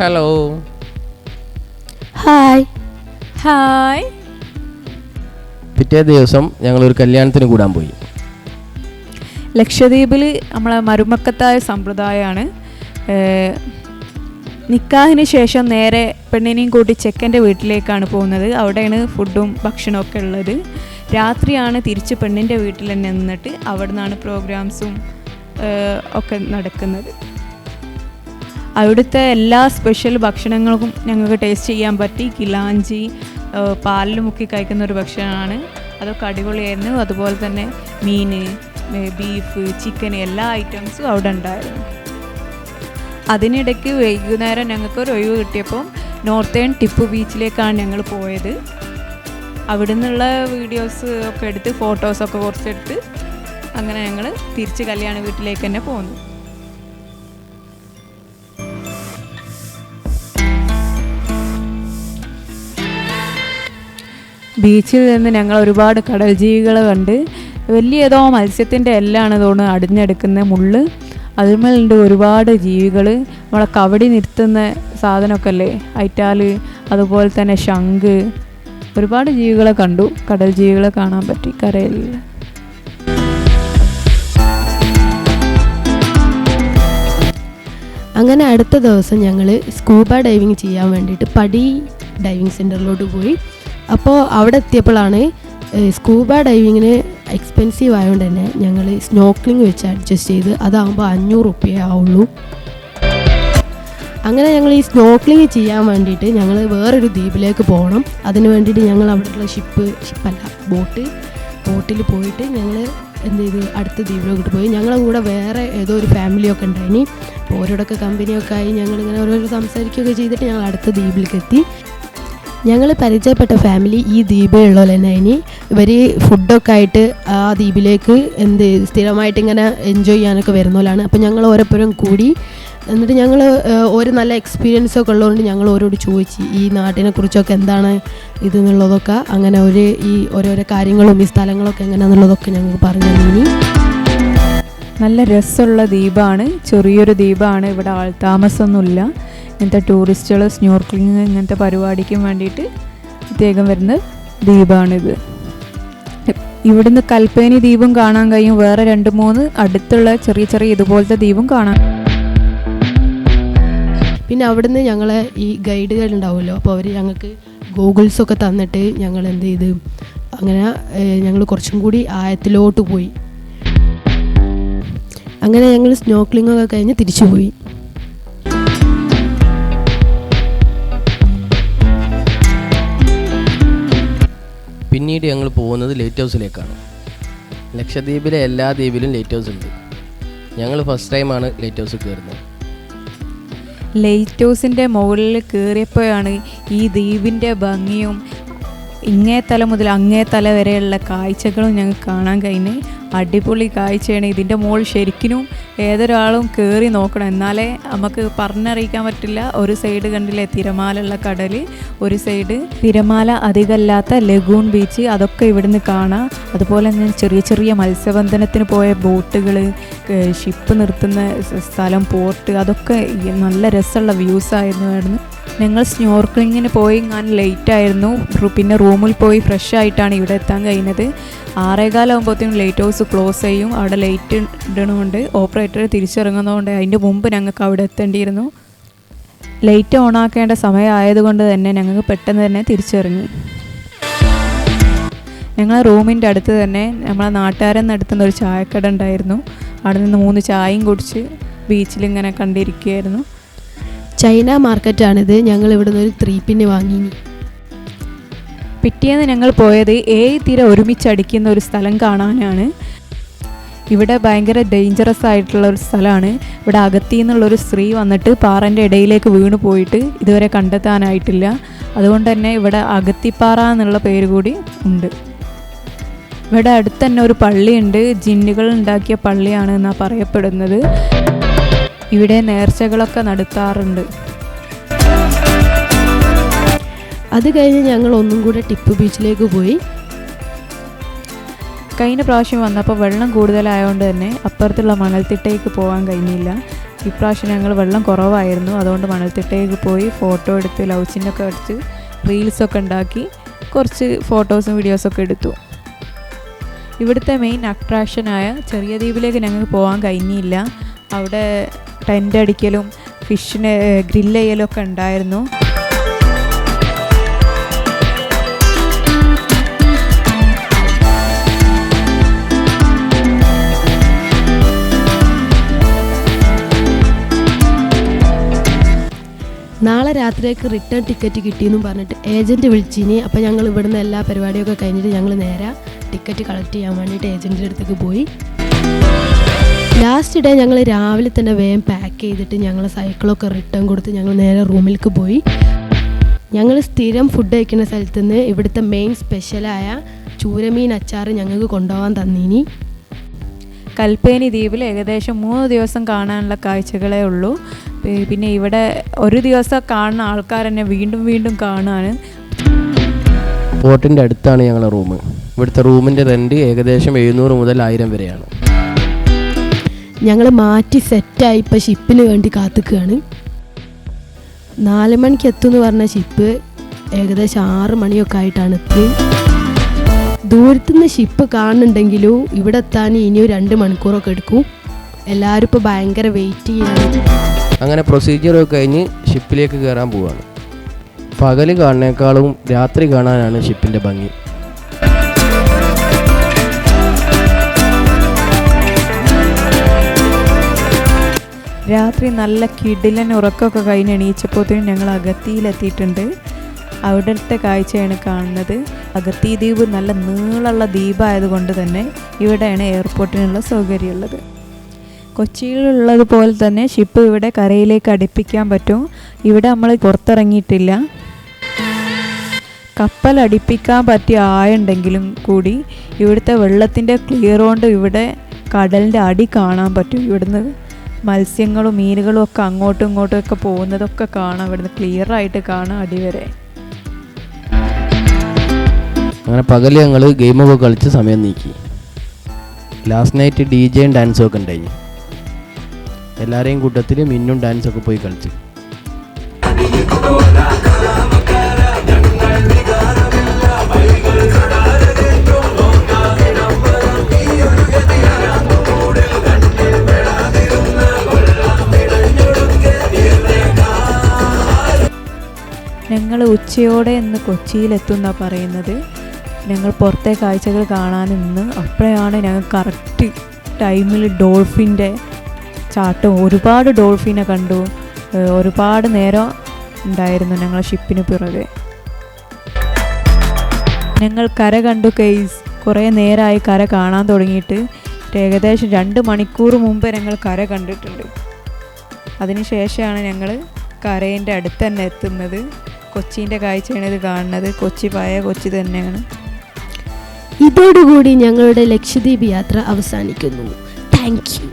Hello hi hi പിറ്റേ ദിവസം ഞങ്ങൾ ഒരു കല്യാണത്തിന് കൂടാൻ പോയി. ലക്ഷദ്വീപിൽ നമ്മളെ മരുമക്കത്തായ സമ്പ്രദായമാണ് നിക്കാഹിന് ശേഷം നേരെ പെണ്ണിനെയും കൂട്ടി ചെക്കന്റെ വീട്ടിലേക്കാണ് പോകുന്നത്. അവിടെയാണ് ഫുഡും ഭക്ഷണവും ഒക്കെ ഉള്ളത്. രാത്രിയാണ് തിരിച്ച് പെണ്ണിന്റെ വീട്ടിൽ തന്നെ നിന്നിട്ട് അവിടെ നിന്നാണ് പ്രോഗ്രാംസും ഒക്കെ നടക്കുന്നത്. അവിടുത്തെ എല്ലാ സ്പെഷ്യൽ ഭക്ഷണങ്ങൾക്കും ഞങ്ങൾക്ക് ടേസ്റ്റ് ചെയ്യാൻ പറ്റി. കിലാഞ്ചി പാലിൽ മുക്കി കഴിക്കുന്ന ഒരു ഭക്ഷണമാണ്. അതൊക്കെ അടിപൊളിയായിരുന്നു. അതുപോലെ തന്നെ മീൻ ബീഫ് ചിക്കൻ എല്ലാ ഐറ്റംസും അവിടെ ഉണ്ടായിരുന്നു. അതിനിടയ്ക്ക് വൈകുന്നേരം ഞങ്ങൾക്ക് ഒരു ഒഴിവ് കിട്ടിയപ്പോൾ നോർത്തേൺ ടിപ്പു ബീച്ചിലേക്കാണ് ഞങ്ങൾ പോയത്. അവിടെ നിന്നുള്ള വീഡിയോസ് ഒക്കെ എടുത്ത് ഫോട്ടോസൊക്കെ കുറച്ചെടുത്ത് അങ്ങനെ ഞങ്ങൾ തിരിച്ച് കല്യാണ വീട്ടിലേക്ക് തന്നെ പോന്നു. ബീച്ചിൽ നിന്ന് ഞങ്ങൾ ഒരുപാട് കടൽ ജീവികൾ കണ്ട് വലിയ ഏതോ മത്സ്യത്തിന്റെ എല്ലാണ് തോന്നുന്നു അടിഞ്ഞെടുക്കുന്ന മുള്ള്. അതിന്മേലുണ്ട് ഒരുപാട് ജീവികൾ. നമ്മളെ കവടി നിർത്തുന്ന സാധനമൊക്കെ അല്ലേ ഐറ്റാൽ അതുപോലെ തന്നെ ശംഖ്. ഒരുപാട് ജീവികളെ കണ്ടു. കടൽ ജീവികളെ കാണാൻ പറ്റി കരയിൽ. അങ്ങനെ അടുത്ത ദിവസം ഞങ്ങൾ സ്കൂബ ഡൈവിങ് ചെയ്യാൻ വേണ്ടിയിട്ട് പടി ഡൈവിങ് സെന്ററിലോട്ട് പോയി. അപ്പോൾ അവിടെ എത്തിയപ്പോഴാണ് സ്കൂബ ഡൈവിങ്ങിന് എക്സ്പെൻസീവ് ആയതുകൊണ്ട് തന്നെ ഞങ്ങൾ സ്നോക്ലിംഗ് വെച്ച് അഡ്ജസ്റ്റ് ചെയ്ത് അതാകുമ്പോൾ അഞ്ഞൂറ് റുപ്യേ ആവുള്ളൂ. അങ്ങനെ ഞങ്ങൾ ഈ സ്നോക്ലിംഗ് ചെയ്യാൻ വേണ്ടിയിട്ട് ഞങ്ങൾ വേറൊരു ദ്വീപിലേക്ക് പോകണം. അതിന് വേണ്ടിയിട്ട് ഞങ്ങൾ അവിടെയുള്ള ഷിപ്പ് ഷിപ്പല്ല ബോട്ട് ബോട്ടിൽ പോയിട്ട് ഞങ്ങൾ എന്ത് ചെയ്ത് അടുത്ത ദ്വീപിലോട്ട് പോയി. ഞങ്ങളുടെ കൂടെ വേറെ ഏതോ ഒരു ഫാമിലിയൊക്കെ അപ്പോൾ ഓരോടൊക്കെ കമ്പനിയൊക്കെ ആയി ഞങ്ങളിങ്ങനെ ഓരോരോ സംസാരിക്കുകയൊക്കെ ചെയ്തിട്ട് ഞങ്ങൾ അടുത്ത ദ്വീപിലേക്ക് എത്തി. ഞങ്ങൾ പരിചയപ്പെട്ട ഫാമിലി ഈ ദ്വീപിലുള്ള തന്നെ. ഇനി ഇവർ ഫുഡൊക്കെ ആയിട്ട് ആ ദ്വീപിലേക്ക് എന്ത് സ്ഥിരമായിട്ട് ഇങ്ങനെ എൻജോയ് ചെയ്യാനൊക്കെ വരുന്നവരാണ് അപ്പോൾ ഞങ്ങൾ ഓരോപ്പോഴും കൂടി എന്നിട്ട് ഞങ്ങൾ ഒരു നല്ല എക്സ്പീരിയൻസ് ഒക്കെ ഉള്ളതുകൊണ്ട് ഞങ്ങൾ ഓരോട് ചോദിച്ചു ഈ നാട്ടിനെ കുറിച്ചൊക്കെ എന്താണ് ഇത് എന്നുള്ളതൊക്കെ അങ്ങനെ ഒരു ഈ ഓരോരോ കാര്യങ്ങളും ഈ സ്ഥലങ്ങളൊക്കെ എങ്ങനെയാണെന്നുള്ളതൊക്കെ ഞങ്ങൾക്ക് പറഞ്ഞു തന്നിനി നല്ല രസമുള്ള ദ്വീപാണ്. ചെറിയൊരു ദ്വീപാണ്. ഇവിടെ ആൾ ആൾതാമസമൊന്നുമില്ല ഇങ്ങനത്തെ ടൂറിസ്റ്റുകൾ സ്നോർക്ലിങ് ഇങ്ങനത്തെ പരിപാടിക്കും വേണ്ടിയിട്ട് പ്രത്യേകം വരുന്ന ദ്വീപാണിത്. ഇവിടുന്ന് കൽപ്പേനി ദ്വീപും കാണാൻ കഴിയും. വേറെ രണ്ട് മൂന്ന് അടുത്തുള്ള ചെറിയ ചെറിയ ഇതുപോലത്തെ ദ്വീപും കാണാൻ പിന്നെ അവിടുന്ന് ഞങ്ങളെ ഈ ഗൈഡുകൾ ഉണ്ടാവുമല്ലോ. അപ്പോൾ അവർ ഞങ്ങൾക്ക് ഗൂഗിൾസൊക്കെ തന്നിട്ട് ഞങ്ങൾ എന്ത് ചെയ്ത് അങ്ങനെ ഞങ്ങൾ കുറച്ചും കൂടി ആയത്തിലോട്ട് പോയി. അങ്ങനെ ഞങ്ങൾ സ്നോക്ലിംഗ് ഒക്കെ കഴിഞ്ഞ് തിരിച്ചു പോയി. പിന്നീട് ഞങ്ങൾ പോകുന്നത് ലൈറ്റ് ഹൗസിലേക്കാണ്. ലക്ഷദ്വീപിലെ എല്ലാ ദ്വീപിലും ലൈറ്റ് ഹൗസ് ഉണ്ട്. ഞങ്ങൾ ഫസ്റ്റ് ടൈമാണ് ലൈറ്റ് ഹൗസിൽ കയറുന്നത്. ലൈറ്റ് ഹൗസിന്റെ മുകളിൽ കയറിയപ്പോഴാണ് ഈ ദ്വീപിന്റെ ഭംഗിയും ഇങ്ങേ തല മുതൽ അങ്ങേ തല വരെയുള്ള കാഴ്ചകളും ഞങ്ങൾക്ക് കാണാൻ കഴിഞ്ഞ് അടിപൊളി കാഴ്ചയാണ്. ഇതിന്റെ മുകളിൽ ശരിക്കും ഏതൊരാളും കയറി നോക്കണം. എന്നാലേ നമുക്ക് പറഞ്ഞറിയിക്കാൻ പറ്റില്ല. ഒരു സൈഡ് കണ്ടില്ലേ തിരമാലുള്ള കടൽ ഒരു സൈഡ് തിരമാല അധികമല്ലാത്ത ലഗൂൺ ബീച്ച് അതൊക്കെ ഇവിടുന്ന് കാണാം. അതുപോലെ തന്നെ ചെറിയ ചെറിയ മത്സ്യബന്ധനത്തിന് പോയ ബോട്ടുകൾ ഷിപ്പ് നിർത്തുന്ന സ്ഥലം പോർട്ട് അതൊക്കെ നല്ല രസമുള്ള വ്യൂസ് ആയിരുന്നു ആയിരുന്നു ഞങ്ങൾ സ്നോർക്ലിങ്ങിന് പോയി ഞാൻ ലേറ്റ് ആയിരുന്നു. പിന്നെ റൂമിൽ പോയി ഫ്രഷ് ആയിട്ടാണ് ഇവിടെ എത്താൻ കഴിയുന്നത് ആറേകാലാകുമ്പോഴത്തേക്കും ലൈറ്റ് ഹൗസ് ക്ലോസ് ചെയ്യും. അവിടെ ലൈറ്റ് ഇടണമുണ്ട് ഓപ്പറേറ്റർ തിരിച്ചിറങ്ങുന്നതുകൊണ്ട് അതിന്റെ മുമ്പ് ഞങ്ങൾക്ക് അവിടെ എത്തേണ്ടിയിരുന്നു. ലൈറ്റ് ഓൺ ആക്കേണ്ട സമയമായതുകൊണ്ട് തന്നെ ഞങ്ങൾക്ക് പെട്ടെന്ന് തന്നെ തിരിച്ചിറങ്ങി. ഞങ്ങൾ റൂമിന്റെ അടുത്ത് തന്നെ നമ്മളെ നാട്ടുകാരൻ നടത്തുന്ന ഒരു ചായക്കട ഉണ്ടായിരുന്നു. അവിടെ നിന്ന് മൂന്ന് ചായയും കുടിച്ച് ബീച്ചിൽ ഇങ്ങനെ കണ്ടിരിക്കുകയായിരുന്നു. ചൈന മാർക്കറ്റാണിത്. ഞങ്ങൾ ഇവിടുന്ന് ഒരു ത്രീപ്പിന് വാങ്ങി. പിറ്റേന്ന് ഞങ്ങൾ പോയത് ഏഴ് തിര ഒരുമിച്ചടിക്കുന്ന ഒരു സ്ഥലം കാണാനാണ്. ഇവിടെ ഭയങ്കര ഡേഞ്ചറസ് ആയിട്ടുള്ള ഒരു സ്ഥലമാണ്. ഇവിടെ അകത്തി നിന്നുള്ളൊരു സ്ത്രീ വന്നിട്ട് പാറന്റെ ഇടയിലേക്ക് വീണു പോയിട്ട് ഇതുവരെ കണ്ടെത്താനായിട്ടില്ല. അതുകൊണ്ട് തന്നെ ഇവിടെ അകത്തിപ്പാറ എന്നുള്ള പേര് കൂടി ഉണ്ട്. ഇവിടെ അടുത്ത് തന്നെ ഒരു പള്ളിയുണ്ട്. ജിന്നുകൾ ഉണ്ടാക്കിയ പള്ളിയാണ് എന്നാണ് പറയപ്പെടുന്നത്. ഇവിടെ നേർച്ചകളൊക്കെ നടത്താറുണ്ട്. അത് കഴിഞ്ഞ് ഞങ്ങൾ ഒന്നും കൂടെ ടിപ്പു ബീച്ചിലേക്ക് പോയി. കഴിഞ്ഞ പ്രാവശ്യം വന്നപ്പോൾ വെള്ളം കൂടുതലായതുകൊണ്ട് തന്നെ അപ്പുറത്തുള്ള മണൽത്തിട്ടയ്ക്ക് പോകാൻ കഴിഞ്ഞില്ല. ഇപ്രാവശ്യം ഞങ്ങൾ വെള്ളം കുറവായിരുന്നു. അതുകൊണ്ട് മണൽത്തിട്ടയ്ക്ക് പോയി ഫോട്ടോ എടുത്ത് ലൗച്ചിനൊക്കെ അടിച്ച് റീൽസൊക്കെ ഉണ്ടാക്കി കുറച്ച് ഫോട്ടോസും വീഡിയോസൊക്കെ എടുത്തു. ഇവിടുത്തെ മെയിൻ അട്രാക്ഷനായ ചെറിയ ദ്വീപിലേക്ക് ഞങ്ങൾക്ക് പോകാൻ കഴിഞ്ഞില്ല. അവിടെ ടെന്റ് അടിക്കലും ഫിഷിനെ ഗ്രില്ല് ചെയ്യലൊക്കെ ഉണ്ടായിരുന്നു. നാളെ രാത്രിയേക്ക് റിട്ടേൺ ടിക്കറ്റ് കിട്ടിയെന്നും പറഞ്ഞിട്ട് ഏജന്റ് വിളിച്ചിനി. അപ്പോൾ ഞങ്ങൾ ഇവിടുന്ന് എല്ലാ പരിപാടിയൊക്കെ കഴിഞ്ഞിട്ട് ഞങ്ങൾ നേരെ ടിക്കറ്റ് കളക്ട് ചെയ്യാൻ വേണ്ടിയിട്ട് ഏജന്റിന്റെ അടുത്തേക്ക് പോയി. ലാസ്റ്റ് ഡേ ഞങ്ങൾ രാവിലെ തന്നെ വേഗം പാക്ക് ചെയ്തിട്ട് ഞങ്ങൾ സൈക്കിളൊക്കെ റിട്ടേൺ കൊടുത്ത് ഞങ്ങൾ നേരെ റൂമിലേക്ക് പോയി. ഞങ്ങൾ സ്ഥിരം ഫുഡ് കഴിക്കുന്ന സ്ഥലത്ത് നിന്ന് ഇവിടുത്തെ മെയിൻ സ്പെഷ്യലായ ചൂരമീൻ അച്ചാർ ഞങ്ങൾക്ക് കൊണ്ടുപോകാൻ തന്നീനി. കൽപ്പേനി ദ്വീപിൽ ഏകദേശം മൂന്ന് ദിവസം കാണാനുള്ള കാഴ്ചകളേ ഉള്ളൂ. പിന്നെ ഇവിടെ ഒരു ദിവസം കാണുന്ന ആൾക്കാർ തന്നെ വീണ്ടും വീണ്ടും കാണാൻ ബോട്ടിന്റെ അടുത്താണ് ഞങ്ങളുടെ റൂം ഇവിടുത്തെ റൂമിന്റെ റെന്റ് ഏകദേശം എഴുന്നൂറ് മുതൽ ആയിരം വരെയാണ്. ഞങ്ങൾ മാറ്റി സെറ്റായി ഇപ്പോൾ ഷിപ്പിന് വേണ്ടി കാത്തുക്കുകയാണ് നാല് മണിക്ക് എത്തുമെന്ന് പറഞ്ഞ ഷിപ്പ് ഏകദേശം ആറ് മണിയൊക്കെ ആയിട്ടാണ് എത്തി ദൂരത്തുനിന്ന് ഷിപ്പ് കാണുന്നുണ്ടെങ്കിലും ഇവിടെ എത്താൻ ഇനിയും രണ്ട് മണിക്കൂറൊക്കെ എടുക്കും. എല്ലാവരും ഇപ്പോൾ ഭയങ്കര വെയിറ്റ് ചെയ്യുന്നു. അങ്ങനെ പ്രൊസീജിയറൊക്കെ കഴിഞ്ഞ് ഷിപ്പിലേക്ക് കയറാൻ പോവുകയാണ് പകൽ കാണുന്നേക്കാളും രാത്രി കാണാനാണ് ഷിപ്പിന്റെ ഭംഗി. രാത്രി നല്ല കിടിലൻ ഉറക്കമൊക്കെ കഴിഞ്ഞ് എണീച്ചപ്പോഴത്തേനും ഞങ്ങൾ അഗത്തിയിലെത്തിയിട്ടുണ്ട്. അവിടുത്തെ കാഴ്ചയാണ് കാണുന്നത്. അഗത്തി ദ്വീപ് നല്ല നീളമുള്ള ദ്വീപായതുകൊണ്ട് തന്നെ ഇവിടെയാണ് എയർപോർട്ടിനുള്ള സൗകര്യമുള്ളത്. കൊച്ചിയിലുള്ളത് പോലെ തന്നെ ഷിപ്പ് ഇവിടെ കരയിലേക്ക് അടുപ്പിക്കാൻ പറ്റും. ഇവിടെ നമ്മൾ പുറത്തിറങ്ങിയിട്ടില്ല. കപ്പൽ അടുപ്പിക്കാൻ പറ്റിയ ആയുണ്ടെങ്കിലും കൂടി ഇവിടുത്തെ വെള്ളത്തിന്റെ ക്ലിയർ കൊണ്ട് ഇവിടെ കടലിന്റെ അടി കാണാൻ പറ്റും. ഇവിടുന്ന് മത്സ്യങ്ങളും മീനുകളും ഒക്കെ അങ്ങോട്ടും ഇങ്ങോട്ടും ഒക്കെ പോകുന്നതൊക്കെ കാണാം. ഇവിടുന്ന് ക്ലിയർ ആയിട്ട് കാണാം അടി വരെ. അങ്ങനെ പകൽ ഞങ്ങൾ ഗെയിമൊക്കെ കളിച്ച് സമയം നീക്കി. ലാസ്റ്റ് നൈറ്റ് ഡി ജെയും ഡാൻസും ഒക്കെ ഉണ്ടായി. എല്ലാവരെയും കൂട്ടത്തിൽ മിന്നും ഡാൻസൊക്കെ പോയി കളിച്ച്. ഞങ്ങൾ ഉച്ചയോടെ ഇന്ന് കൊച്ചിയിലെത്തുന്ന പറയുന്നത്. ഞങ്ങൾ പുറത്തെ കാഴ്ചകൾ കാണാൻ നിന്ന് അപ്പോഴാണ് ഞങ്ങൾ കറക്റ്റ് ടൈമിൽ ഡോൾഫിന്റെ ചാട്ടം ഒരുപാട് ഡോൾഫിനെ കണ്ടു. ഒരുപാട് നേരം ഉണ്ടായിരുന്നു ഞങ്ങൾ ഷിപ്പിന് പിറകെ. ഞങ്ങൾ കര കണ്ടു കേസ് കുറേ നേരമായി കര കാണാൻ തുടങ്ങിയിട്ട് ഏകദേശം രണ്ട് മണിക്കൂർ മുമ്പ് ഞങ്ങൾ കര കണ്ടിട്ടുണ്ട്. അതിനുശേഷമാണ് ഞങ്ങൾ കരേന്റെ അടുത്ത് തന്നെ എത്തുന്നത്. കൊച്ചീന്റെ കാഴ്ചയാണ് ഇത് കാണുന്നത്. കൊച്ചി പഴയ കൊച്ചി തന്നെയാണ്. ഇതോടുകൂടി ഞങ്ങളുടെ ലക്ഷദ്വീപ് യാത്ര അവസാനിക്കുന്നു. Thank you.